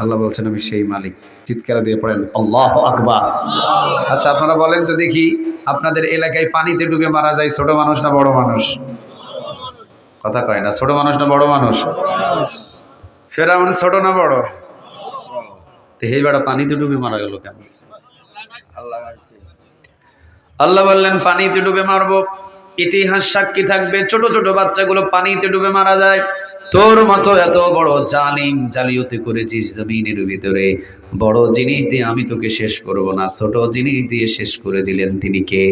আল্লাহ বলছেন আমি সেই মালিক। চিৎকার দিয়ে পড়েন, আল্লাহ আকবার। আচ্ছা আপনারা বলেন তো দেখি, আপনাদের এলাকায় পানিতে ডুবে মারা যায় ছোট মানুষ না বড় মানুষ? কথা কয় না, ছোট মানুষ না বড় মানুষ? ফেরাউন ছোট না বড়? তো এই বেড়া পানিতে ডুবে মারা গেল কেন? আল্লাহ বললেন, পানিতে ডুবে মারবো। ইতিহাস সাক্ষী থাকবে, ছোট ছোট বাচ্চাগুলো পানিতে ডুবে মারা যায়। তোর মতো এত বড় জালিম জালিয়াতি করেছিস জমিনের ভিতরে। বড় জিনিস দিয়ে আমি তোকে শেষ করব না। ছোট জিনিস দিয়ে শেষ করে দিলেন তিনি কে?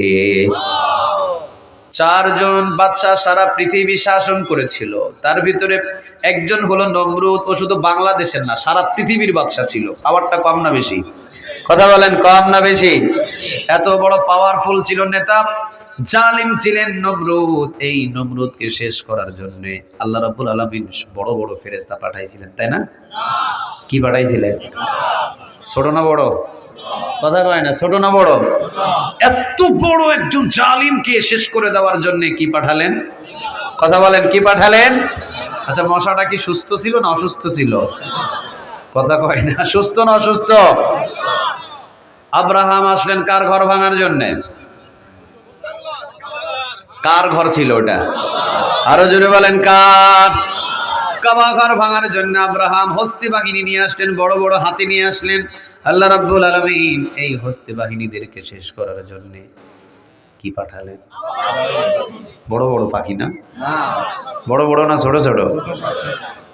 চারজন বাদশাহ সারা পৃথিবী শাসন করেছিল। তার ভিতরে একজন হলো নমরুদ ও শুধু বাংলাদেশের না, সারা পৃথিবীর বাদশাহ ছিল। পাওয়ারটা কম না বেশি? কথা বলেন, কম না বেশি? এত বড় পাওয়ারফুল ছিল নেতা। জালিম ছিলেন নমরুদ। এই নমরুদকে শেষ করার জন্য আল্লাহ রাব্বুল আলামিন বড় বড় ফেরেশতা পাঠাইছিলেন, তাই না? কি পাঠাইছিলেন? ছোট না বড়? কথা কয় না, ছোট না বড়? এত বড় একজন জালিমকে শেষ করে দেওয়ার জন্য কি পাঠালেন? কথা বলেন, কি পাঠালেন? আচ্ছা মশাটা কি সুস্থ ছিল না অসুস্থ ছিল? কথা কয় না, সুস্থ না অসুস্থ? আব্রাহাম আসলেন কার ঘর ভাঙার জন্য? কার ঘর ছিল ওটা? আরও জোরে বলেন কার? কাবা ঘর ভাঙার জন্য আব্রাহাম হস্তি বাহিনী নিয়ে আসলেন বড় বড় হাতি নিয়ে আসলেন। আল্লাহ রাব্বুল আলামিন এই হস্তি বাহিনীদেরকে শেষ করার জন্য কি পাঠালেন? বড় বড় পাখি না? বড় বড় না ছোট ছোট?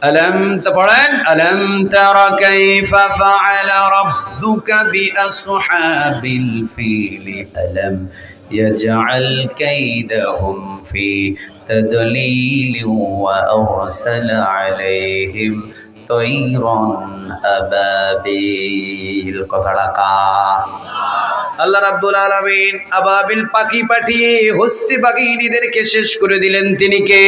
ألم تقرن ألم تر كيف فعل ربك بأصحاب الفيل ألم يجعل كيدهم في تدليل وأرسل عليهم طيرا أبابيل কথাটা আল্লাহ রাব্বুল আলামিন আবাবিল পাখি পাঠিয়ে হস্তি বাঘিনীদেরকে শেষ করে দিলেন তিনি কে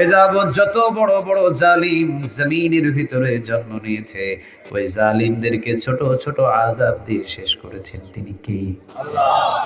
এ যাবৎ যত বড় বড় জালিম জমিনের ভিতরে জন্ম নিয়েছে। ওই জালিমদেরকে ছোট ছোট আজাব দিয়ে শেষ করেছেন। তিনি কে?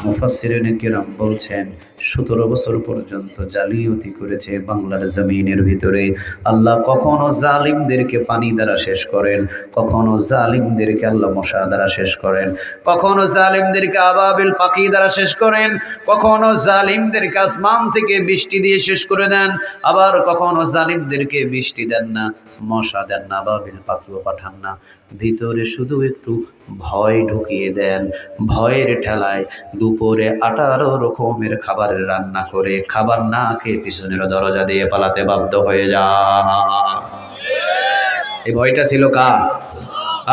মুফাসসিরিন কিরাম বলছেন, সতেরো বছর পর্যন্ত জালিয়াতি করেছে বাংলার জমিনের ভিতরে। আল্লাহ কখনো জালিমদেরকে পানি দ্বারা শেষ করেন, কখনো জালিমদেরকে আল্লাহ মশা দ্বারা শেষ করেন, কখনো জালিমদেরকে আবাবিল পাখি দ্বারা শেষ করেন, কখনো জালিমদেরকে আসমান থেকে বৃষ্টি দিয়ে শেষ করে দেন, আবার কখনো জালিমদেরকে বৃষ্টি দেন না, মশা দেন না, আবাবিল পাখিও পাঠান না। ভিতরে শুধু একটু ভয় ঢুকিয়ে দেন। ভয়ের ঠেলায় দুপুরে আঠারো রকমের খাবারের রান্না করে খাবার না খেয়ে পিছনের দরজা দিয়ে পালাতে বাধ্য হয়ে যা এই ভয়টা ছিল কার?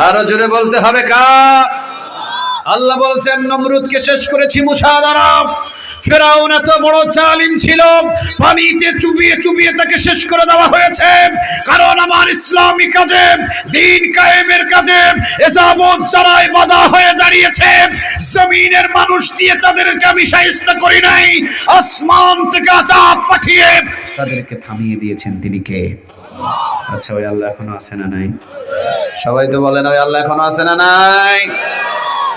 আরও জোরে বলতে হবে কার? আল্লাহ বলছেন, নমরুদকে শেষ করেছি, মুসা ফেরাউন এত বড় জালিম ছিল, পানিতে চুবিয়ে চুবিয়ে তাকে শেষ করে দেওয়া হয়েছে। কারণ আমার ইসলামী কাজে, দিন কায়েমের কাজে এসাবত যারাই বাধা হয়ে দাঁড়িয়েছে। জমিনের মানুষ দিয়ে তাদেরকে আমি সাহিস্তা করি নাই, আসমান থেকে আজাব পাঠিয়ে তাদেরকে থামিয়ে দিয়েছেন তিনি কে? আচ্ছা ওই আল্লাহ এখনও আছে না নাই? সবাই তো বলেন, ওই আল্লাহ এখনও আছে না নাই?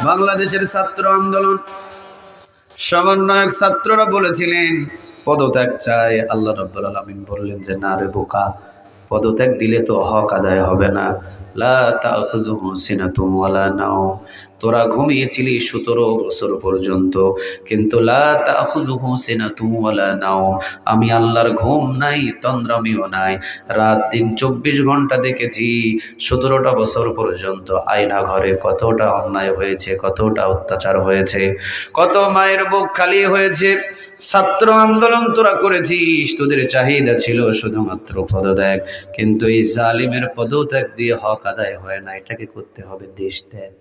বাংলাদেশের ছাত্র আন্দোলন সমন্বয়ক ছাত্ররা বলেছিলেন পদত্যাগ চায় আল্লাহ রব্বুল আলমিন বললেন যে না রে বোকা পদত্যাগ দিলে তো হক আদায় হবে না। লা নাও তোরা ঘুমিয়েছিলি সতেরো বছর পর্যন্ত, কিন্তু লা নাও আমি আল্লাহর ঘুম নাই, তন্দ্রামিও নাই। রাত দিন চব্বিশ ঘণ্টা দেখেছি, সতেরোটা বছর পর্যন্ত আয়না ঘরে কতটা অন্যায় হয়েছে, কতটা অত্যাচার হয়েছে, কত মায়ের বুক খালি হয়েছে। ছাত্র আন্দোলন তোরা করেছিস, তোদের চাহিদা ছিল শুধুমাত্র পদত্যাগ। কিন্তু এই জালিমের পদত্যাগ দিয়ে হক আদায় হয় না, এটাকে করতে হবে দেশ ত্যাগ।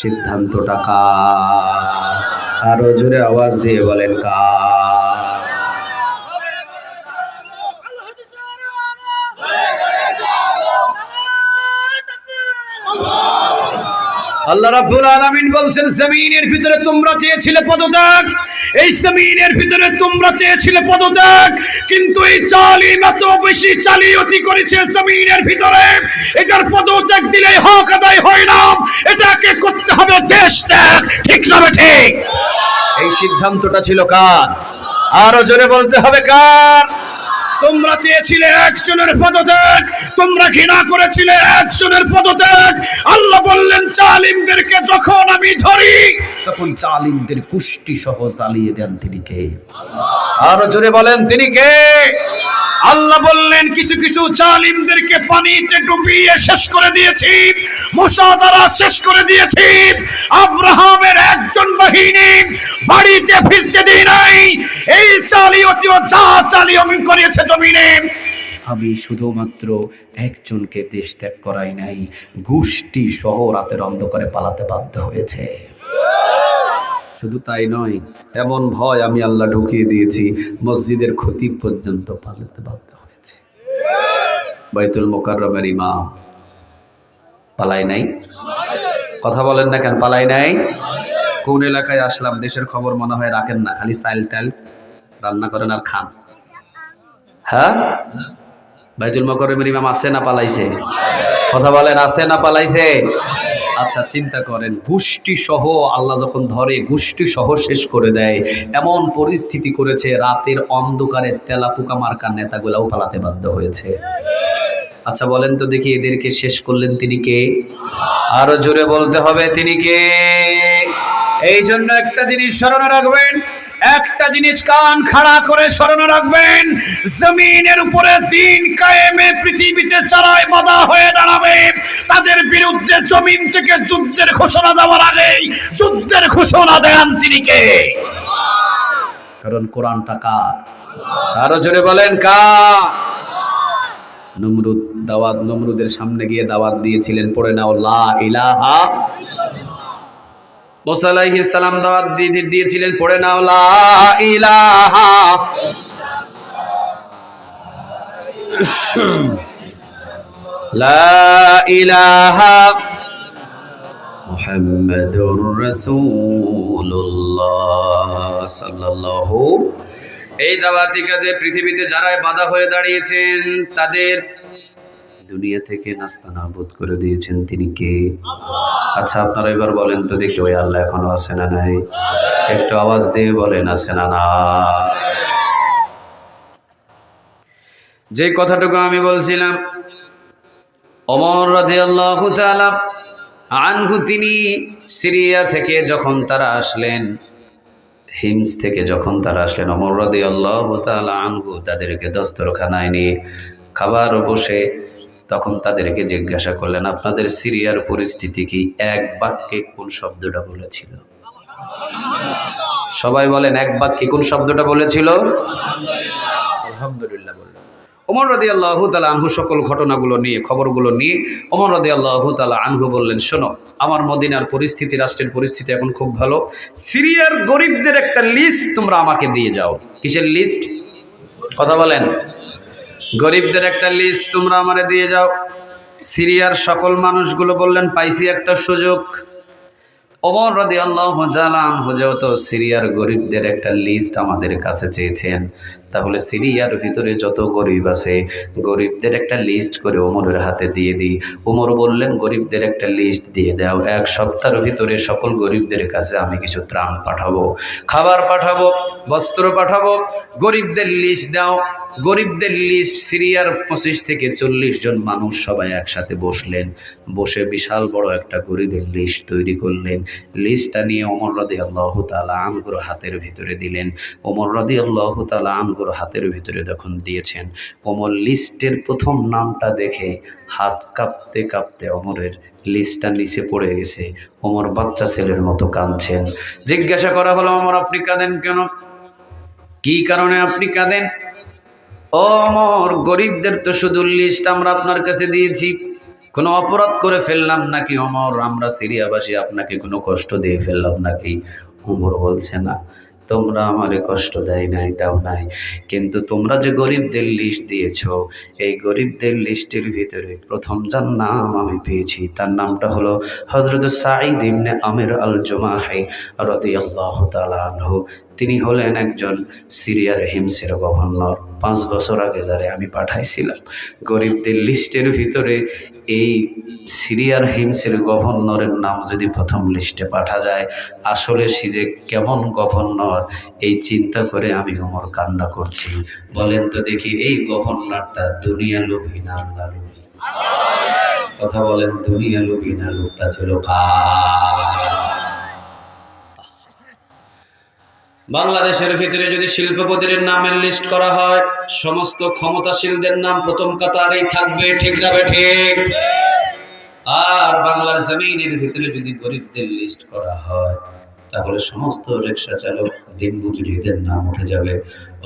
সিদ্ধান্তটা কার? আরও জোরে আওয়াজ দিয়ে বলেন কার? আল্লাহ রাব্বুল আলামিন বলছেন, জমিনের ভিতরে তোমরা চেয়েছিলে পদত্যাগ। এই জমিনের ভিতরে তোমরা চেয়েছিলে পদত্যাগ। কিন্তু এই জালিম এত বেশি জালিয়াতি করেছে জমিনের ভিতরে। এটার পদত্যাগ দিলে হক আদায় হয় না। এটাকে করতে হবে দেশ ত্যাগ। ঠিক না ঠিক? এই সিদ্ধান্তটা ছিল কার? আরও জোরে বলতে হবে কার? তোমরা চেয়েছিলে একজনের পদত্যাগ, তোমরা ঘৃণা করেছিলে একজনের পদত্যাগ। আল্লাহ বললেন চালিমদেরকে যখন আমি ধরি, তখন চালিমদের কুষ্টি সহ জ্বালিয়ে দেন তিনি কে? আরও জোরে বলেন, তিনি কে? আল্লাহ বললেন, কিছু কিছু জালিমদেরকে পানিতে ডুবিয়ে শেষ করে দিয়েছি মুসা দ্বারা শেষ করে দিয়েছি। আব্রাহামের একজন বাহিনী বাড়িতে ফিরতে দিই নাই। এই চালিয়ে যা চালিয়ে আমি করিয়েছে জমিনে। আমি শুধুমাত্র একজনকে দেশ ত্যাগ করাই নাই, গোষ্ঠী সহ রাতের অন্ধকারে পালাতে বাধ্য হয়েছে। শুধু তাই নয়, এমন ভয় আমি আল্লাহ ঢুকিয়ে দিয়েছি, মসজিদের ক্ষতি পর্যন্ত পালাতে বাধ্য হয়েছে। বাইতুল মোকাররমের ইমাম পালাই নাই? কথা বলেন না কেন, পালাই নাই? কোন এলাকায় আসলাম, দেশের খবর মনে হয় রাখেন না, খালি সাইল টাইল রান্না করেন আর খান। হ্যাঁ? বাইতুল মোকাররমের ইমাম আছে না পালাইছে? কথা বলেন, আছে না পালাইছে? আচ্ছা চিন্তা করেন, গোষ্ঠী সহ আল্লাহ যখন ধরে, গোষ্ঠী সহ শেষ করে দেয়, এমন পরিস্থিতি করেছে, রাতের অন্ধকারে তেলা পোকা মার্কার নেতাগুলাও পালাতে বাধ্য হয়েছে। আচ্ছা বলেন তো দেখি এদেরকে শেষ করলেন তিনি কে? আরও জোরে বলতে হবে, তিনি কে? এই জন্য একটা জিনিস স্মরণে রাখবেন একটা জিনিস কান খাড়া করে স্মরণ রাখবেন, জমিনের উপরে দিন কায়েমে পৃথিবীতে চারায় বাধা হয়ে দাঁড়াবে। তাদের বিরুদ্ধে জমিন থেকে যুদ্ধের ঘোষণা দেওয়ার আগেই যুদ্ধের ঘোষণা দেন তিনি কে? কারণ কোরআনটা কার? আরও জোরে বলেন কার? নমরুদ, দাওয়াত, নমরুদের সামনে গিয়ে দাওয়াত দিয়েছিলেন, পড়ে নাও, লা ইলাহা সালাম দিয়েছিলেন পড়ে নাও লা এই দাওয়াতি কাজে পৃথিবীতে যারাই বাধা হয়ে দাঁড়িয়েছেন তাদের দুনিয়া থেকে নাস্তা নাবুদ করে দিয়েছেন তিনি কে? আচ্ছা আপনারা এবার বলেন তো দেখি, ওই আল্লাহ এখনও আছে না নাই? একটু আওয়াজ দিয়ে বলেন, আছে না না? যে কথাটুকু আমি বলছিলাম অমর রাদিয়াল্লাহু তাআলা আনহু তিনি সিরিয়া থেকে যখন তারা আসলেন, হিমস থেকে যখন তারা আসলেন অমর রাদি আল্লাহ আনহু তাদেরকে দস্তরখানায় নিয়ে খাবার বসে তখন তাদেরকে জিজ্ঞাসা করলেন আপনাদের সিরিয়ার পরিস্থিতি কি? এক বাক্যে কোন শব্দটা বলেছিল? সবাই বলেন এক বাক্যে কোন শব্দটা বলেছিল? আলহামদুলিল্লাহ বললেন। ওমর রাদি আল্লাহ তালা আনহু সকল ঘটনাগুলো নিয়ে খবরগুলো নিয়ে ওমর রাদি আল্লাহ তালা আনহু বললেন শোনো আমার মদিনার পরিস্থিতি রাষ্ট্রের পরিস্থিতি এখন খুব ভালো। সিরিয়ার গরিবদের একটা লিস্ট তোমরা আমাকে দিয়ে যাও। কিসের লিস্ট কথা বলেন। গরিবদের একটা লিস্ট তোমরা আমারে দিয়ে যাও। সিরিয়ার সকল মানুষগুলো বললেন, পাইছি একটা সুযোগ। ওমর রাদি আল্লাহ জালাম যেহেতু সিরিয়ার গরিবদের একটা লিস্ট আমাদের কাছে চেয়েছেন তাহলে সিরিয়ার ভিতরে যত গরিব আছে, গরিবদের একটা লিস্ট করে ওমরের হাতে দিয়ে দিই। ওমর বললেন, গরিবদের একটা লিস্ট দিয়ে দাও। এক সপ্তাহের ভিতরে সকল গরিবদের কাছে আমি কিছু ত্রাণ পাঠাবো, খাবার পাঠাবো, বস্ত্র পাঠাবো। গরিবদের লিস্ট দাও। গরিবদের লিস্ট সিরিয়ার পঁচিশ থেকে চল্লিশ জন মানুষ সবাই একসাথে বসলেন। বসে বিশাল বড় একটা গরিবের লিস্ট তৈরি করলেন। লিস্টটা নিয়ে ওমর রদি আল্লাহ তালা আনগুর হাতের ভিতরে দিলেন। ওমর রদি আল্লাহ তালা আনগুর হাতের ভিতরে যখন দিয়েছেন ওমর লিস্টের প্রথম নামটা দেখে হাত কাঁপতে কাঁপতে অমরের লিস্টটা নিচে পড়ে গেছে। ওমর বাচ্চা ছেলের মতো কাঁদছেন। জিজ্ঞাসা করা হলো, অমর, আপনি কাঁদেন কেন? কি কারণে আপনি কাঁদেন? অমর, গরিবদের তো শুধু লিস্ট আমরা আপনার কাছে দিয়েছি। কোনো অপরাধ করে ফেললাম নাকি অমর? আমরা সিরিয়াবাসী, আপনাকে কোনো কষ্ট দিয়ে ফেললাম নাকি? অমর বলছে, না তোমরা আমারে কষ্ট দেয় নাই তাও নাই। কিন্তু তোমরা যে গরিবদের লিস্ট দিয়েছ, এই গরিবদের লিস্টের ভিতরে প্রথম যার নাম আমি পেয়েছি, তার নামটা হলো হজরত সাঈদ ইবনে আমির আল জমাহাই রদি আল্লাহ তালানহু তিনি হলেন একজন সিরিয়ার হিমসের গভর্নর। পাঁচ বছর আগে যারে আমি পাঠাইছিলাম। গরিবদের লিস্টের ভিতরে এই সিরিয়ার হিমসের গভর্নরের নাম যদি প্রথম লিস্টে পাঠা যায়, আসলে সে যে কেমন গভর্নর, এই চিন্তা করে আমি ওমর কান্না করছি। বলেন তো দেখি, এই গভর্নরটা দুনিয়া লোভী না আল্লাহ কথা বলেন, দুনিয়া লোভী না লোকটা ছিল কার? বাংলাদেশের ভিতরে যদি শিল্পপতির নামের লিস্ট করা হয়, সমস্ত ক্ষমতাশীলদের নাম প্রথম কাতারেই থাকবে, ঠিক না ঠিক? আর বাংলার জমিনের ভিতরে যদি গরিবদের লিস্ট করা হয়, তাহলে সমস্ত রিক্সা চালক দিন মজুরিদের নাম উঠে যাবে।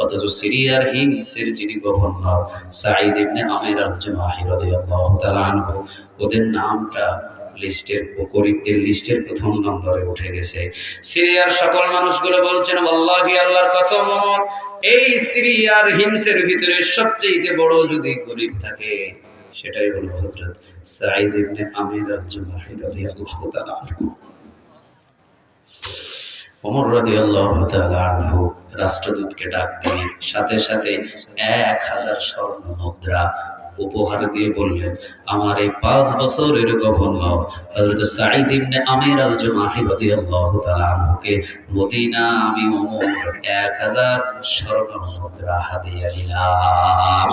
অথচ সিরিয়ার হিমসের যিনি গভর্নর, সাঈদ ইবনে আমির আল জমাহি রাদিয়াল্লাহু তাআলা আনহু, ওদের নামটা লিস্টের গরিবদের লিস্টের প্রথম নম্বরে উঠে গেছে। সিরিয়ার সকল মানুষগুলো বলছেন আল্লাহি আল্লাহর কসম। এই সিরিয়ার হিমসের ভিতরে সবচেয়ে বড় যদি গরিব থাকে, সেটাই হলো হযরত সাঈদ ইবনে আমির আল জমাহি রাদিয়াল্লাহু তাআলা ওমর রাদিয়াল্লাহু তাআলা আনহু রাষ্ট্রদূতকে ডাক দিয়ে সাথে সাথে এক হাজার স্বর্ণ মুদ্রা উপহার দিয়ে বললেন, আমার এই পাঁচ বছরের গভর্নর আল মদিনা আমি এক হাজার স্বর্ণ মুদ্রা হাদিয়া দিলাম।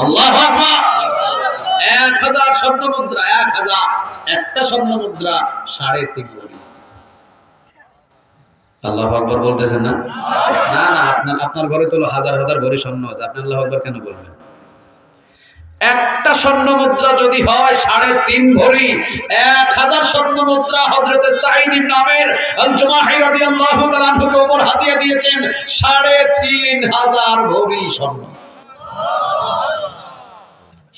স্বর্ণ মুদ্রা এক হাজার একটা স্বর্ণ মুদ্রা সাড়ে তিন কোটি। আল্লাহ আকবর বলতেছেন না? না না, আপনার আপনার ঘরে তো হাজার হাজার ভরি স্বর্ণ আছে। আপনি আল্লাহ আকবর কেন বলবেন? একটা স্বর্ণ মুদ্রা যদি হয়, সাড়ে তিন ভরি। এক হাজার স্বর্ণ মুদ্রা হজরতে সাইদ ইবনে আমের আল জুমাহি রাদিয়াল্লাহু তাআলা ওমর হাদিয়া দিয়েছেন, সাড়ে তিন হাজার ভরি স্বর্ণ।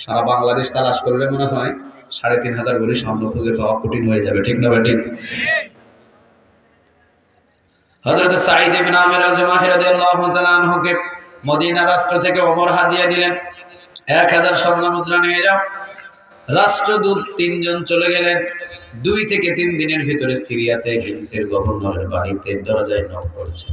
সারা বাংলাদেশ তালাশ করলে মনে হয় সাড়ে তিন হাজার ভরি স্বর্ণ খুঁজে পাওয়া কঠিন হয়ে যাবে, ঠিক না ভাই, ঠিক? হযরত সাঈদ ইবনে আমির আল জামাহি রাদিয়াল্লাহু মদিনা রাষ্ট্র থেকে ওমর হাদিয়া দিলেন। 1000 স্বর্ণ মুদ্রা নিয়ে যাও। রাষ্ট্রদূত তিনজন চলে গেলেন। দুই থেকে তিন দিনের ভিতরে সিরিয়াতে হিমসের গভর্নরের বাড়িতে দরজায় নক করছে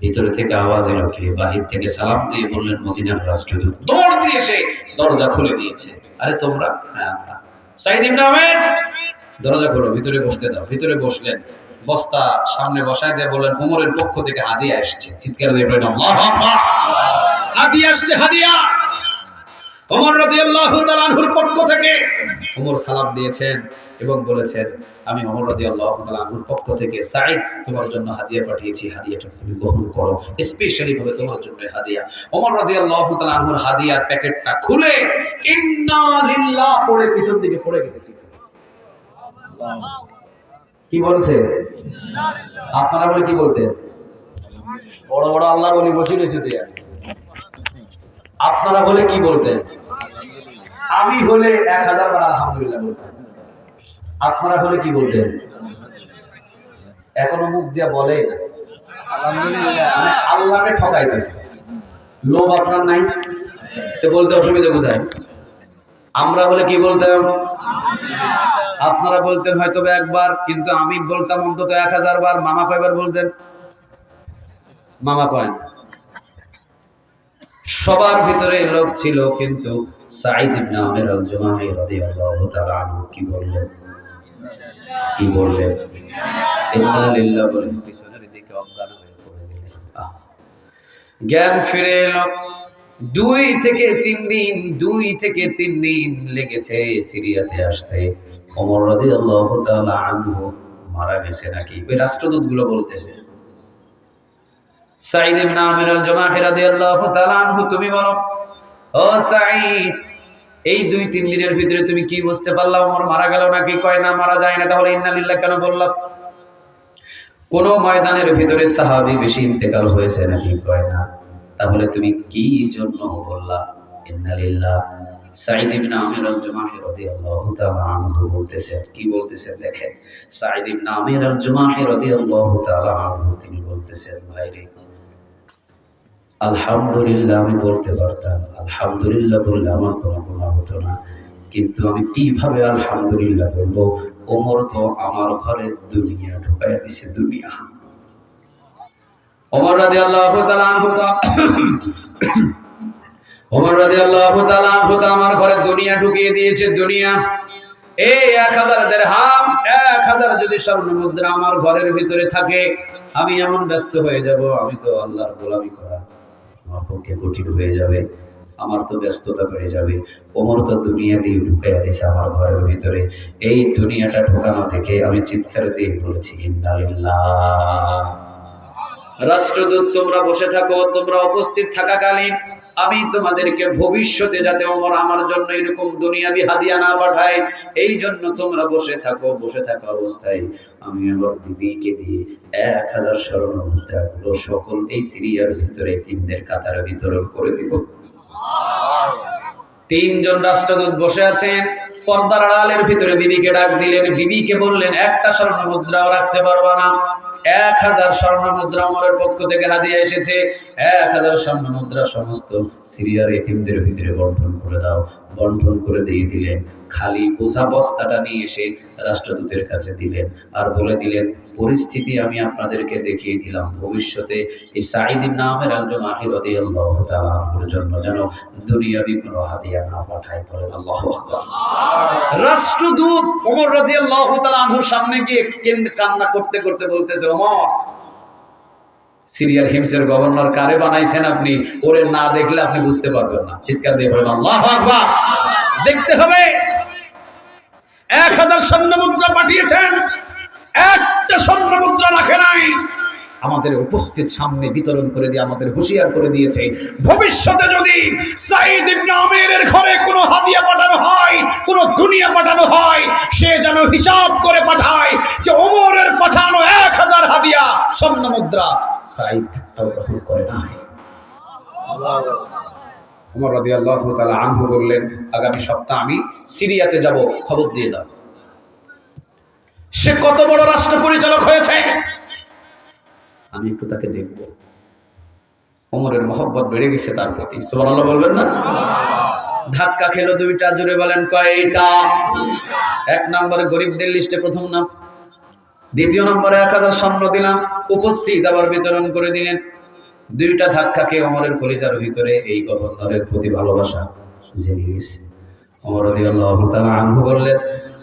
ভিতরে থেকে আওয়াজ এলো কি? বাহির থেকে সালাম দিয়ে বললেন, মদিনার রাষ্ট্রদূত দৌড় দিয়ে এসে দরজা খুলে দিয়েছে। আরে তোমরা? হ্যাঁ সাঈদ ইবনে দরজা খোলো, ভিতরে বসতে দাও। ভিতরে বসলেন। বস্তা সামনে বসায় দিয়ে বললেন উমরের পক্ষ থেকে হাদিয়া আসছে চিৎকার দিয়ে বললেন হাদিয়া আসছে হাদিয়া! ওমর রাদিয়াল্লাহু তাআলা আনহুর পক্ষ থেকে ওমর সালাম দিয়েছেন এবং বলেছেন, আমি ওমর রাদিয়াল্লাহু তাআলা আনহুর পক্ষ থেকে সাঈদ, তোমার জন্য হাদিয়া পাঠিয়েছি। হাদিয়াটা তুমি গ্রহণ করো। স্পেশালি ভাবে তোমার জন্য হাদিয়া। ওমর রাদিয়াল্লাহু তাআলা আনহুর হাদিয়ার প্যাকেটটা খুলে ইন্না লিল্লাহ পড়ে পিছন দিকে পড়ে গেছে ঠিক কি বলছে? আপনারা বলে কি বলতেন? বড় বড় আল্লাহ বলি বসে রয়েছে তুই আপনারা হলে কি বলতেন? আমি হলে এক হাজার বার আলহামদুলিল্লাহ বলতাম। আপনারা হলে কি বলতেন? এখনও মুখ দিয়া বলে না মানে আল্লাহকে ঠকাইতেছে। লোভ আপনার নাই? তো বলতে অসুবিধা কোথায়? আমরা হলে কি বলতাম? আপনারা বলতেন হয়তো একবার কিন্তু আমি বলতাম অন্তত এক হাজার বার। মামা কয়বার বলতেন? মামা কয় না। সবার ভিতরে লোক ছিল, কিন্তু ইবনে আমির আল রাদিয়াল্লাহু তাআলা আনহু কি বললেন? কি বললেন? বলে পিছনের দিকে অজ্ঞান হয়ে পড়ে জ্ঞান ফিরে এলো। দুই থেকে তিন দিন, দুই থেকে তিন দিন লেগেছে সিরিয়াতে আসতে। ওমর রাদিয়াল্লাহু তাআলা আনহু মারা গেছে নাকি? ওই রাষ্ট্রদূতগুলো বলতেছে। সাঈদ ইবনে আমির আল রাদিয়াল্লাহু তাআলা আনহু, তুমি বলো, ও সাঈদ, এই দুই তিন দিনের ভিতরে তুমি কি বুঝতে পারলা? ওমর মারা গেল নাকি? কয়, না, মারা যায় না। তাহলে কেন বললাম কোন ময়দানের ভিতরে সাহাবী বেশি ইন্তেকাল হয়েছে নাকি? কয়, না। তাহলে তুমি কি জন্য বললা? সাঈদ ইবনে আমির আল রাদিয়াল্লাহু তাআলা আনহু বলতেছেন কি বলতেছেন দেখেন। সাঈদ ইবনে আমির আল রাদিয়াল্লাহু তাআলা আনহু তিনি বলতেছেন আলহামদুলিল্লাহ, আমি বলতে পারতাম, আলহামদুলিল্লাহ বললে আমার কোনো গুনাহ হতো না। কিন্তু আমি কীভাবে আলহামদুলিল্লাহ বলব? ওমর তো আমার ঘরে দুনিয়া ঢুকাইয়া দিছে, দুনিয়া। আমার ঘরের ভিতরে থাকে, আমি এমন ব্যস্ত হয়ে যাব, আমি তো আল্লাহর গোলামি করা। আমার পক্ষে কঠিন হয়ে যাবে, আমার তো ব্যস্ততা বেড়ে যাবে। ওমর তো দুনিয়া দিয়ে ঢুকাইয়া দিয়েছে আমার ঘরের ভিতরে। এই দুনিয়াটা ঢোকানো দেখে আমি চিৎকার দিয়ে বলেছি রাষ্ট্রদূত, তোমরা বসে থাকো, তোমরা উপস্থিত থাকাকালীন আমি তোমাদেরকে ভবিষ্যতে যাতে ওমর আমার জন্য এরকম দুনিয়াবি হাদিয়া না পাঠায়, এই জন্য তোমরা বসে থাকো, বসে থাকা অবস্থায়। আমি আমার দিদিকে দিয়ে এক হাজার সরণ মুদ্রা গুলো সকল এই সিরিয়ার ভিতরে তিনদের কাতারা বিতরণ করে দিব। তিনজন রাষ্ট্রদূত বসে আছেন। পর্দার আড়ালের ভিতরে বিবিকে ডাক দিলেন। বিবিকে বললেন, একটা স্বর্ণ মুদ্রাও রাখতে পারবা না। এক হাজার স্বর্ণ মুদ্রা আমার পক্ষ থেকে হাদিয়া এসেছে। এক হাজার স্বর্ণ মুদ্রা সমস্ত সিরিয়ার এতিমদের ভিতরে বন্টন করে দাও। বন্টন করে দিয়ে দিলেন। খালি বোঝা বস্তাটা নিয়ে এসে রাষ্ট্রদূতের কাছে দিলেন আর বলে দিলেন, পরিস্থিতি আমি আপনাদেরকে দেখিয়ে দিলাম। ভবিষ্যতে এই সাঈদ ইবনে আমের আল জমাহি রাদিয়াল্লাহু তাআলা আনহুর জন্য যেন দুনিয়াবি কোনো হাদিয়া না পাঠায়। বলেন আল্লাহু রাষ্ট্রদূত ওমর রাদিয়াল্লাহু তাআলা সামনে গিয়ে কেন্দ্র কান্না করতে করতে বলতেছে, ওমর সিরিয়ার হিমসের গভর্নর কারে বানাইছেন আপনি? ওরে না দেখলে আপনি বুঝতে পারবেন না। চিৎকার দিয়ে বলেন, আল্লাহু আকবার! দেখতে হবে। এক হাজার স্বর্ণ মুদ্রা পাঠিয়েছেন। একটা স্বর্ণ মুদ্রা রাখে নাই। আমাদের উপস্থিত সামনে বিতরণ করে দিয়ে আমাদের হুঁশিয়ার করে দিয়েছে। ভবিষ্যতে যদি সাইদ ইবনে আমিরের ঘরে কোনো হাদিয়া পাঠানো হয় কোনো দুনিয়া পাঠানো হয়, সে যেন হিসাব করে পাঠায় যে ওমরের পাঠানো এক হাজার হাদিয়া স্বর্ণ মুদ্রা গ্রহণ করে নাই। রাদিয়াল্লাহু তাআলা আনহু বললেন, আগামী সপ্তাহ আমি সিরিয়াতে যাব, খবর দিয়ে দাও। সে কত বড় রাষ্ট্র পরিচালক হয়েছে? আমি একটু তাকে দেখব। ওমরের মহব্বত বেড়ে গেছে তার প্রতি। বলবেন না? ধাক্কা খেলো দুইটা, জুড়ে বলেন কয়টা? এক নম্বরে গরিবদের লিস্টে প্রথম নাম। দ্বিতীয় নম্বরে এক হাজার স্বর্ণ দিলাম, উপস্থিত আবার বিতরণ করে দিলেন। দুইটা ধাক্কা খেয়ে অমরের কলিজার ভিতরে এই গভর্নরের প্রতি ভালোবাসা জেগে গেছে। অমর তাআলা আনহু বললেন,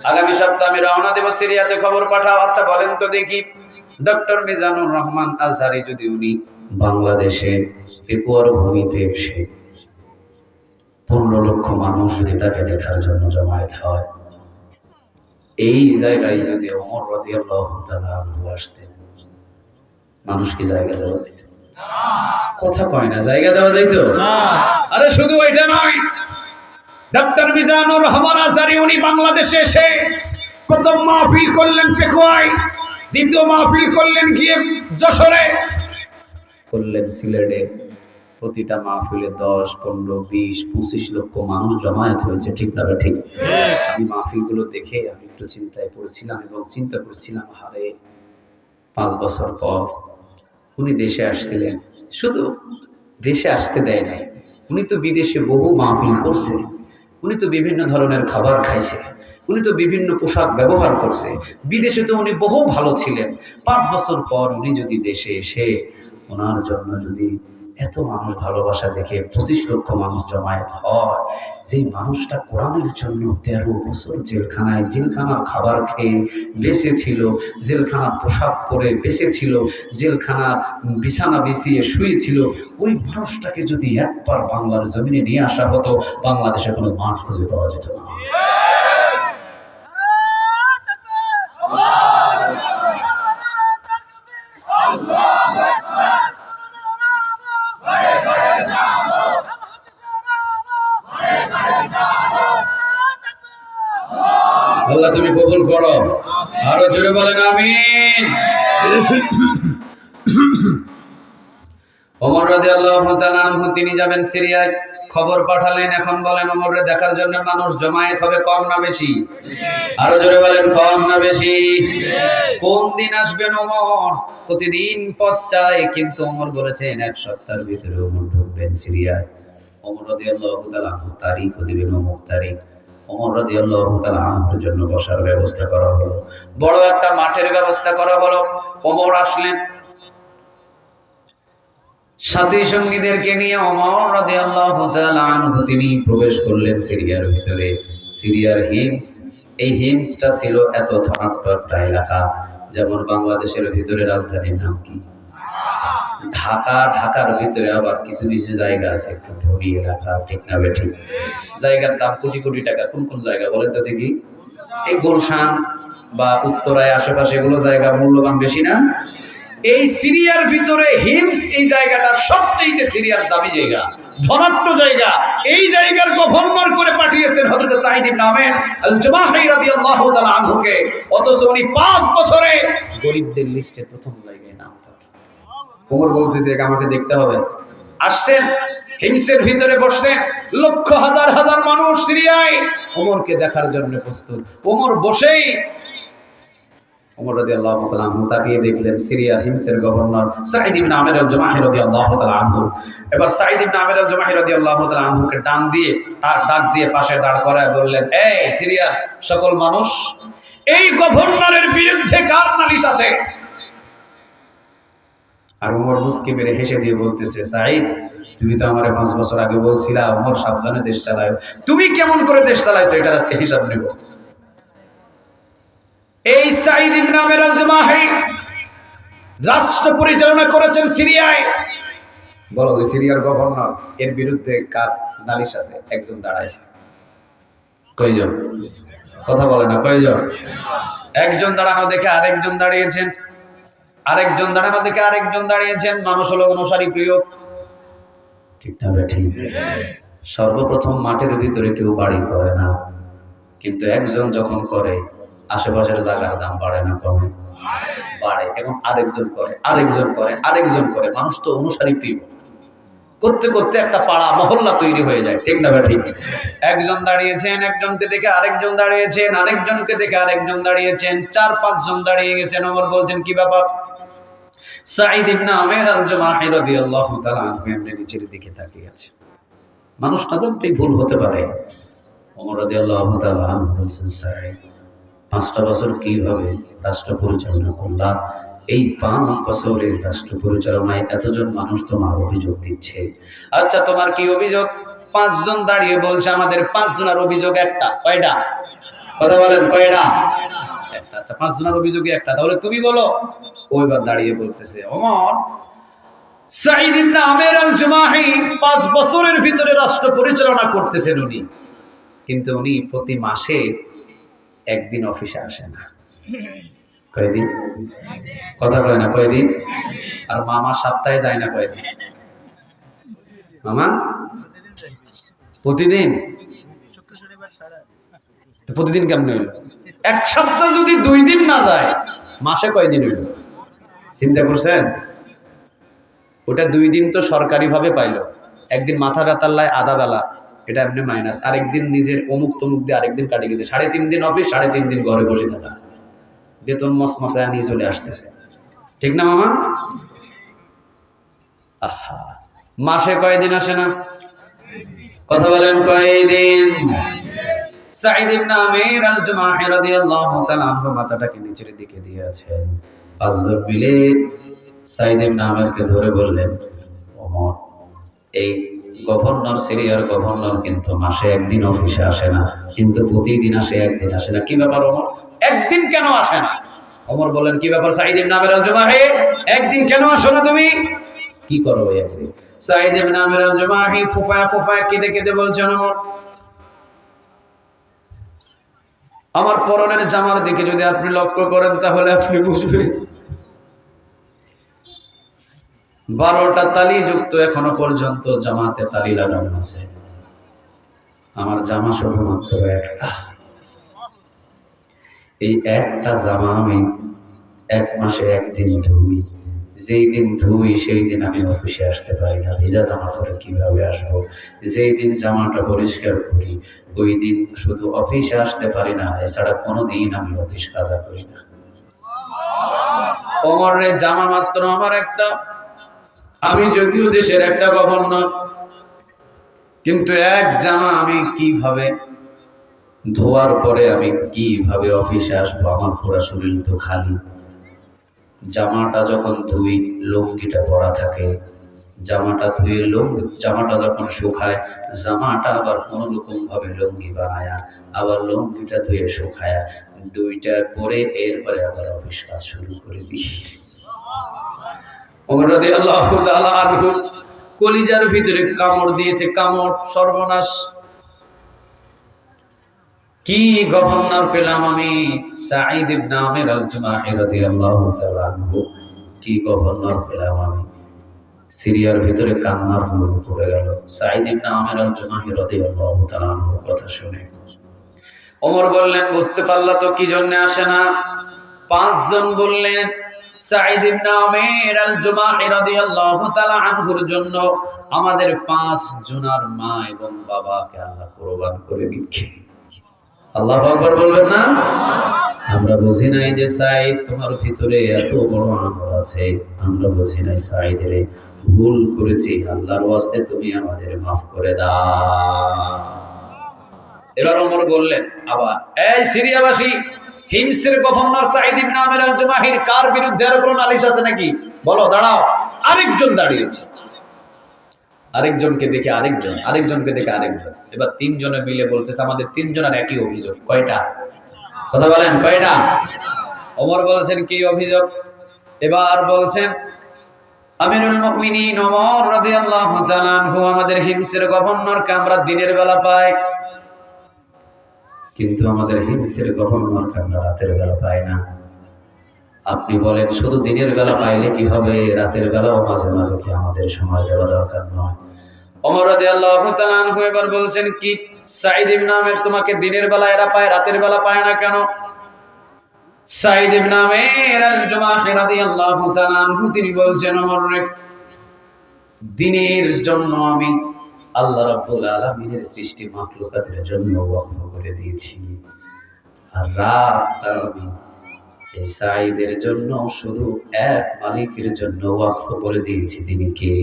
আগামী সপ্তাহে আমি রওনা দেব সিরিয়াতে, খবর পাঠাও। আচ্ছা বলেন তো দেখি। ডক্টর মিজানুর রহমান আজহারি যদি উনি বাংলাদেশে পেকুয়ার ভূমিতে এসে পনেরো লক্ষ মানুষ যদি তাকে দেখার জন্য জমায়েত হয়। এই জায়গায় যদি অমর রাদিয়াল্লাহু আসতেন, মানুষ কি জায়গা দেওয়া দিত? কথা কয় না, জায়গা দেওয়া যাইতো আরে শুধু ওইটা নয়, ডাক্তার মিজানুর রহমান আজারি উনি বাংলাদেশে এসে প্রথম মাহফিল করলেন পেকুয়ায়, দ্বিতীয় মাহফিল করলেন গিয়ে যশোরে, করলেন সিলেটে। প্রতিটা মাহফিলে দশ, পনেরো, বিশ, পঁচিশ লক্ষ মানুষ জমায়েত হয়েছে, ঠিক না ঠিক? আমি মাহফিলগুলো দেখে আমি একটু চিন্তায় পড়েছিলাম এবং চিন্তা করছিলাম, হারে পাঁচ বছর পর উনি দেশে আসছিলেন। শুধু দেশে আসতে দেয় নাই, উনি তো বিদেশে বহু মাহফিল করছে, উনি তো বিভিন্ন ধরনের খাবার খাইছে, উনি তো বিভিন্ন পোশাক ব্যবহার করছে, বিদেশে তো উনি বহু ভালো ছিলেন। পাঁচ বছর পর উনি যদি দেশে এসে ওনার জন্য যদি এত মানুষ ভালোবাসা দেখে পঁচিশ লক্ষ মানুষ জমায়েত হয়। যেই মানুষটা কোরআনের জন্য তেরো বছর জেলখানায় জেলখানার খাবার খেয়ে বেঁচে ছিল জেলখানার পোশাক পরে বেঁচে ছিল জেলখানার বিছানা বিছিয়ে শুয়েছিল, ওই মানুষটাকে যদি একবার বাংলার জমিনে নিয়ে আসা হতো, বাংলাদেশে কোনো মাঠ খুঁজে পাওয়া যেত না আল্লাহ তুমি কবুল করো আরও জোরে বলেন আমিন ওমর তাআলা আনহু, তিনি যাবেন সিরিয়ায়। খবর পাঠালেন, এখন বলেন ওমরে দেখার জন্য মানুষ জমায়েত হবে কম না বেশি? আরও জোরে বলেন, কম না বেশি? কোন দিন আসবেন ওমর? প্রতিদিন পথ চাই কিন্তু ওমর বলেছেন, এক সপ্তাহের ভিতরে ওমর ঢুকবেন সিরিয়ায়। ওমর তাআলা আনহু তারিখও দিবেন অমুক তারিখ। ওমর তাআলা আনহুর জন্য বসার ব্যবস্থা করা হলো। বড় একটা মাঠের ব্যবস্থা করা হলো। ওমর আসলেন। সাথী সঙ্গীদেরকে নিয়ে ওমর তাআলা আনহু তিনি প্রবেশ করলেন সিরিয়ার ভিতরে। সিরিয়ার হিমস, এই হিমসটা ছিল এত ধনাত্ম একটা এলাকা। যেমন বাংলাদেশের ভিতরে রাজধানীর নাম কি? ঢাকা, ঢাকার ভিতরে আবার কিছু কিছু জায়গা আছে একটু ধনী এলাকা ঠিক না বেঠিক জায়গার দাম কোটি কোটি টাকা, কোন কোন জায়গা বলেন তো দেখি? এই গুলশান বা উত্তরায় আশেপাশে এগুলো জায়গা মূল্যবান বেশি না? এই সিরিয়ার ভিতরে হিমস এই জায়গাটা সবচেয়ে সিরিয়ার দামি জায়গা। ধনাট্য জায়গা। এই জায়গার গভর্নর করে পাঠিয়েছেন হযরত সাঈদ ইবনে অথচ উনি পাঁচ বছরে গরিবদের লিস্টে প্রথম জায়গায় নাম। ওমর বলছে যে, আমাকে দেখতে হবে। আসছেন হিমসের ভিতরে বসলেন লক্ষ হাজার হাজার মানুষ সিরিয়ায় ওমরকে দেখার জন্য প্রস্তুত। ওমর বসেই সিরিয়ার হিমসের গভর্নর সাঈদ ইবনে আমির আল জুমাহি রাদিয়াল্লাহু তাআলা আনহু। এবার আনহুকে ডান দিয়ে আর ডাক দিয়ে পাশে দাঁড় করায় বললেন সিরিয়ার সকল মানুষ, এই গভর্নরের বিরুদ্ধে কার নালিশ আছে? আর ওমর মুসকি মেরে হেসে দিয়ে বলতেছে, সাঈদ, তুমি তো আমার পাঁচ বছর আগে বলছিলা ওমর সাবধানে দেশ চালায় তুমি কেমন করে দেশ চালাইছো, এটার আজকে হিসাব নেব। এই সাঈদ ইবনে আমির আল রাষ্ট্র পরিচালনা করেছেন সিরিয়ায়। বলো যে সিরিয়ার গভর্নর, এর বিরুদ্ধে কার নালিশ আছে? একজন দাঁড়াইছে। কয়জন? কথা বলে না, কয়জন? একজন দাঁড়ানো দেখে আরেকজন দাঁড়িয়েছেন। আরেকজন দাঁড়ানো দেখে আরেকজন দাঁড়িয়েছেন, মানুষ হলো অনুসারী, প্রিয়। ঠিক না ঠিক? সর্বপ্রথম মাঠের ভিতরে কেউ বাড়ি করে না। কিন্তু একজন যখন করে, আশেপাশের জায়গার দাম বাড়ে না কমে। বাড়ে এবং আরেকজন করে আরেকজন করে আরেকজন করে। মানুষ তো অনুসারী, প্রিয়। করতে করতে একটা পাড়া, মহল্লা তৈরি হয়ে যায়। ঠিক না ঠিক? একজন দাঁড়িয়েছেন, একজনকে দেখে আরেকজন দাঁড়িয়েছেন, আরেকজনকে দেখে আরেকজন দাঁড়িয়েছেন, চার পাঁচজন দাঁড়িয়ে গেছেন। ওমর বলছেন, কি ব্যাপার? সাঈদ ইবনে আমির আল রাদিয়াল্লাহু তাআলা আনহু এমনি নিচের দিকে তাকিয়ে আছে। মানুষ ভুল হতে পারে। ওমর রাদিয়াল্লাহু তাআলা আনহু সাঈদ, পাঁচটা বছর কীভাবে রাষ্ট্র পরিচালনা করলা? এই পাঁচ বছরের রাষ্ট্র পরিচালনায় এতজন মানুষ তোমার অভিযোগ দিচ্ছে। আচ্ছা তোমার কি অভিযোগ? পাঁচজন দাঁড়িয়ে বলছে, আমাদের পাঁচজনের অভিযোগ একটা। কয়টা? কথা বলেন, কয়টা? একটা। আচ্ছা পাঁচজনের অভিযোগে একটা। তাহলে তুমি বলো। ওইবার দাঁড়িয়ে বলতেছে অমর সাঈদ ইবনে আমির আল জুমাহি পাঁচ বছরের ভিতরে রাষ্ট্র পরিচালনা করতেছেন উনি। কিন্তু উনি প্রতি মাসে একদিন অফিসে আসে না। কয়দিন? কথা কয় না, কয়দিন? আর মামা সপ্তাহে যায় না কয়দিন? মামা? প্রতিদিন? প্রতিদিন কেমন হইল? এক সপ্তাহ যদি দুই দিন না যায়, মাসে কয়দিন হইল? চিন্তা করছেন? ওটা দুই দিন তো সরকারিভাবে পাইলো। একদিন মাথা ব্যথার লাই, আধা বেলা। এটা এমনি মাইনাস আরেকদিন নিজের অমুক তমুক দিয়ে আরেকদিন কাটে গেছে। সাড়ে তিন দিন অফিস সাড়ে তিন দিন ঘরে বসে থাকা। বেতন মস মশায় নিয়ে চলে আসতেছে। ঠিক না মামা? আহা। মাসে কয়দিন আসে না? কথা বলেন কয়দিন? সাঈদ ইবনে আমির আল জুমাহি রাদিয়াল্লাহু তাআলা মাথাটাকে নিচের দিকে দিয়ে আছেন পাঁচজন মিলে সাঈদ ইবনে আমিরকে ধরে বললেন, ওমর, এই গভর্নর সিরিয়ার গভর্নর কিন্তু মাসে একদিন অফিসে আসে না, কিন্তু প্রতিদিন আসে, একদিন আসে না। কি ব্যাপার ওমর? একদিন কেন আসে না? ওমর বললেন, কি ব্যাপার সাঈদ ইবনে আমির আল জুমাহি একদিন কেন আসো না তুমি? কি করো একদিন? সাঈদ ইবনে আমির আল জুমাহি ফুফায়া ফুফায়া কেঁদে কেঁদে বলছেন ওমর আমার পরনের জামার দিকে যদি আপনি লক্ষ্য করেন, তাহলে আপনি বুঝবেন। বারোটা তালি যুক্ত এখনও পর্যন্ত জামাতে তালি লাগানো আছে। আমার জামা শুধুমাত্র একটা। এই একটা জামা আমি এক মাসে একদিন ধুই। যেই দিন ধুই, সেই দিন আমি অফিসে আসতে পারি না। ভিজা জামা পরে কীভাবে আসব? যেই দিন জামাটা পরিষ্কার করি, ওই দিন শুধু অফিসে আসতে পারি না, এছাড়া কোনোদিন আমি অফিস কাজা করি না। অমরের জামা মাত্র আমার একটা। আমি যদিও দেশের একটা গভর্নর, কিন্তু এক জামা আমি কীভাবে ধোয়ার পরে আমি কীভাবে অফিসে আসব? আমার পুরো শরীর তো খালি। জামাটা যখন ধুই, লুঙ্গিটা পরা থাকে। জামাটা ধুয়ে লুঙ্গি, জামাটা যখন শুকায়, জামাটা আবার কোনো রকম ভাবে লুঙ্গি বানায়া, আবার লুঙ্গিটা ধুয়ে শুকায়া দুইটা পরে এরপরে আবার অফিস কাজ শুরু করে দিই। কলিজার ভিতরে কামড় দিয়েছে, কামড় সর্বনাশ। কি গভর্নর পেলাম আমি? সাঈদ ইবনে আমির আল জুমাহি রাদিয়াল্লাহু তাআলা আনহু। কি গভর্নর পেলাম আমি? সিরিয়ার ভিতরে কান্নার মূল পড়ে গেল। সাইদ ইবনে আমির আল জুমাহি রাদিয়াল্লাহু তাআলা আনহুর কথা শুনে। ওমর বললেন, বুঝতে পারলা তো কি জন্য আসে না? পাঁচজন বললেন, সাঈদ ইবনে আমির আল জুমাহি রাদিয়াল্লাহু তাআলা আনহুর জন্য আমাদের পাঁচ জনার মা এবং বাবাকে আল্লাহ কুরবান করে দিচ্ছে। আল্লাহ আকবার বলবেন না? আমরা বুঝি নাই যে সাইদ তোমার ভিতরে এত বড় আমল আছে। আমরা বুঝি নাই সাইদ রে ভুল করেছি। আল্লাহর ওয়াস্তে তুমি আমাদের মাফ করে দাও। এবার ওমর বললেন, আবার, এই সিরিয়াবাসী, হিমসের গভর্নর সাঈদ ইবনে আমির আল জুমাহির কার বিরুদ্ধে আর কোনো নালিশ আছে নাকি? বলো, দাঁড়াও, আরেকজন দাঁড়িয়েছে। আরেকজনকে দেখে আরেকজন, আরেকজনকে দেখে আরেকজন। এবার তিনজনে মিলে বলতেছে, আমাদের তিনজনের একই অভিযোগ। কয়টা? কথা বলেন, কয়টা? ওমর বলছেন, কি অভিযোগ? এবার বলছেন হিমসের দিনের বেলা কিন্তু আমাদের রাতের বেলা না। আপনি বলেন, শুধু দিনের বেলা পাইলে কি হবে? রাতের বেলাও মাঝে মাঝে কি আমাদের সময় দেওয়া দরকার নয়? তাআলা আনহু এবার বলছেন, কি? সাঈদ ইবনে আমির তোমাকে দিনের বেলা এরা পায়, রাতের বেলা পায় না কেন? সাঈদ ইবনে আমির আল জুমাহি রাদিয়াল্লাহু তাআলা আনহু তিনি বলছেন, ওমর দিনের জন্য আমি আল্লাহ রাব্বুল আলামিনের সৃষ্টি মাখলুকাতের জন্য ওয়াকফ করে দিয়েছি। আর রাতটা আমি এই সাইদের জন্য শুধু এক মালিকের জন্য ওয়াকফ করে দিয়েছি, তিনি কে?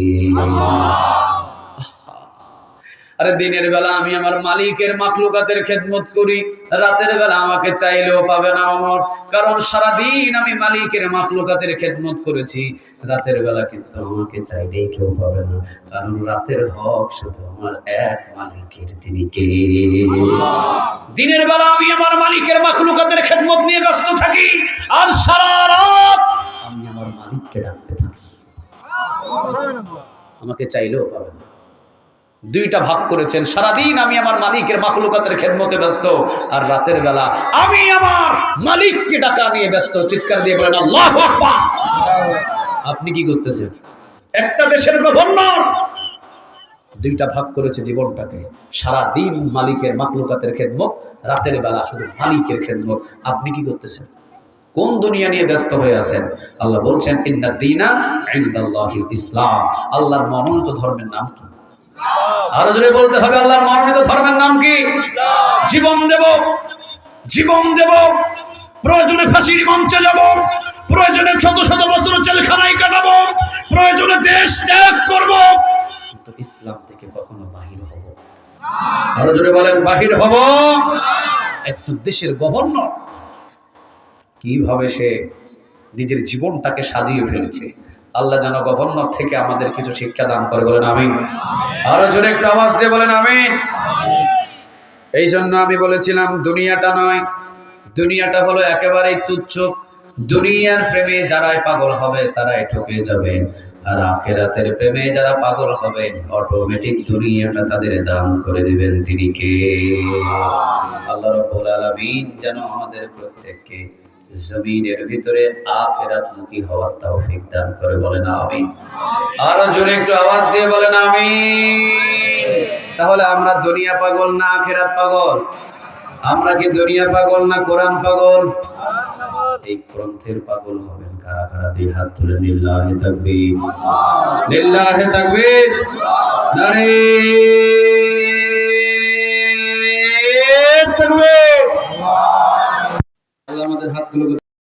আরে দিনের বেলা আমি আমার মালিকের মাখলুকাতের খেদমত করি রাতের বেলা আমাকে চাইলেও পাবে না অমর। কারণ সারাদিন আমি মালিকের মাখলুকাতের খেদমত করেছি রাতের বেলা কিন্তু আমাকে চাইলেই কেউ পাবে না। কারণ রাতের হক শুধু আমার এক মালিকের তিনি কে? দিনের বেলা আমি আমার মালিকের মাখলুকাতের খেদমত নিয়ে ব্যস্ত থাকি আর সারা রাত আমি আমার মালিককে ডাকতে থাকি। আমাকে চাইলেও পাবে না। দুইটা ভাগ করেছেন। সারাদিন আমি আমার মালিকের মাখলুকাতের খেদমতে ব্যস্ত। আর রাতের বেলা আমি আমার মালিককে ডাকা নিয়ে ব্যস্ত। চিৎকার দিয়ে বলেন আপনি কি করতেছেন? একটা দেশের গভর্নর দুইটা ভাগ করেছে জীবনটাকে। সারা দিন মালিকের মাকলুকাতের খেদমত, রাতের বেলা শুধু মালিকের খেদমত। আপনি কি করতেছেন? কোন দুনিয়া নিয়ে ব্যস্ত হয়ে আছেন? আল্লাহ বলছেন, ইন্না দিনা ইসলাম। আল্লাহর মনোনীত ধর্মের নাম কি? আরও জোরে বলতে হবে, আল্লাহর মনোনীত ধর্মের নাম কি? জীবন দেব জীবন দেব। প্রয়োজনে ফাঁসির মঞ্চে যাব, প্রয়োজনে শত শত বছর জেলখানায় কাটাবো, প্রয়োজনে দেশ ত্যাগ করব। কিন্তু ইসলাম থেকে কখনো বাহির হব। আরও জোরে বলেন, বাহির হব। একজন দেশের গভর্নর কীভাবে সে নিজের জীবনটাকে সাজিয়ে ফেলেছে? আল্লাহ যেন গভর্নর থেকে আমাদের কিছু শিক্ষা দান করে, বলেন আমিন। আরও জোরে একটু আওয়াজ দিয়ে বলেন আমিন। এই জন্য আমি বলেছিলাম, দুনিয়াটা নয়, দুনিয়াটা হলো একেবারেই তুচ্ছ। দুনিয়ার প্রেমে যারাই পাগল হবে, তারাই ঠকে যাবে। আর আখেরাতের প্রেমে যারা পাগল হবেন অটোমেটিক দুনিয়াটা তাদের দান করে দিবেন তিনি কে? আল্লাহ রাব্বুল আলামিন যেন আমাদের প্রত্যেককে জমিনের ভিতরে আখেরাত মুখী হওয়ার তৌফিক দান করে বলেন, আমিন। আরও জোরে একটু আওয়াজ দিয়ে বলেন, আমিন। তাহলে আমরা দুনিয়া পাগল না আখেরাত পাগল? আমরা কি দুনিয়া পাগল না কোরআন পাগল? এই গ্রন্থের পাগল হবেন কারা কারা? দুই হাত তুলে, নিল্লাহে তাকবীর। লিল্লাহে তাকবীর। নারে। তাকবীর। আল্লাহ আমাদের হাতগুলোকে